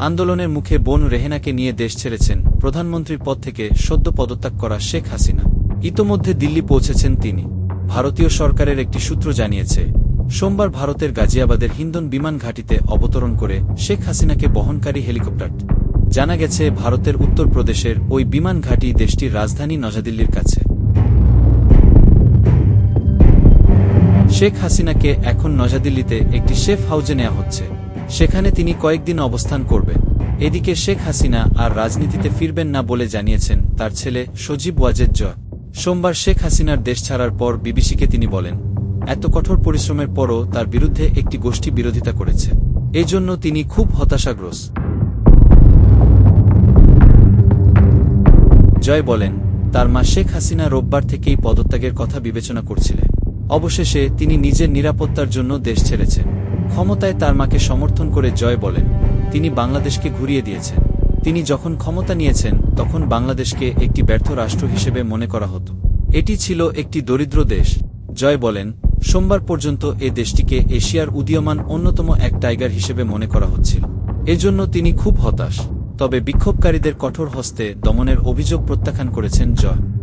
আন্দোলনের মুখে বোন রেহেনাকে নিয়ে দেশ ছেড়েছেন প্রধানমন্ত্রীর পদ থেকে সদ্য পদত্যাগ করা শেখ হাসিনা। ইতোমধ্যে দিল্লি পৌঁছেছেন তিনি। ভারতীয় সরকারের একটি সূত্র জানিয়েছে, সোমবার ভারতের গাজিয়াবাদের হিন্দন বিমান ঘাঁটিতে অবতরণ করে শেখ হাসিনাকে বহনকারী হেলিকপ্টার। জানা গেছে, ভারতের উত্তরপ্রদেশের ওই বিমান ঘাঁটি দেশটির রাজধানী নজাদিল্লির কাছে। শেখ হাসিনাকে এখন নজাদিল্লিতে একটি সেফ হাউজে নেওয়া হচ্ছে। সেখানে তিনি কয়েকদিন অবস্থান করবে। এদিকে শেখ হাসিনা আর রাজনীতিতে ফিরবেন না বলে জানিয়েছেন তার ছেলে সজীব ওয়াজেদ জয় সোমবার শেখ হাসিনার দেশ ছাড়ার পর বিবিসিকে তিনি বলেন, এত কঠোর পরিশ্রমের পরও তার বিরুদ্ধে একটি গোষ্ঠী বিরোধিতা করেছে। এজন্য তিনি খুব হতাশাগ্রস্ত। জয় বলেন, তার মা শেখ হাসিনা রোববার থেকেই পদত্যাগের কথা বিবেচনা করছিলেন। অবশেষে তিনি নিজের নিরাপত্তার জন্য দেশ ছেড়েছেন। ক্ষমতায় তার মাকে সমর্থন করে জয় বলেন, তিনি বাংলাদেশকে ঘুরিয়ে দিয়েছেন। তিনি যখন ক্ষমতা নিয়েছেন, তখন বাংলাদেশকে একটি ব্যর্থ রাষ্ট্র হিসেবে মনে করা হতো। এটি ছিল একটি দরিদ্র দেশ। জয় বলেন, সোমবার পর্যন্ত এ দেশটিকে এশিয়ার উদীয়মান অন্যতম এক টাইগার হিসেবে মনে করা হচ্ছিল। এজন্য তিনি খুব হতাশ। তবে বিক্ষোভকারীদের কঠোর হস্তে দমনের অভিযোগ প্রত্যাখ্যান করেছেন জয়।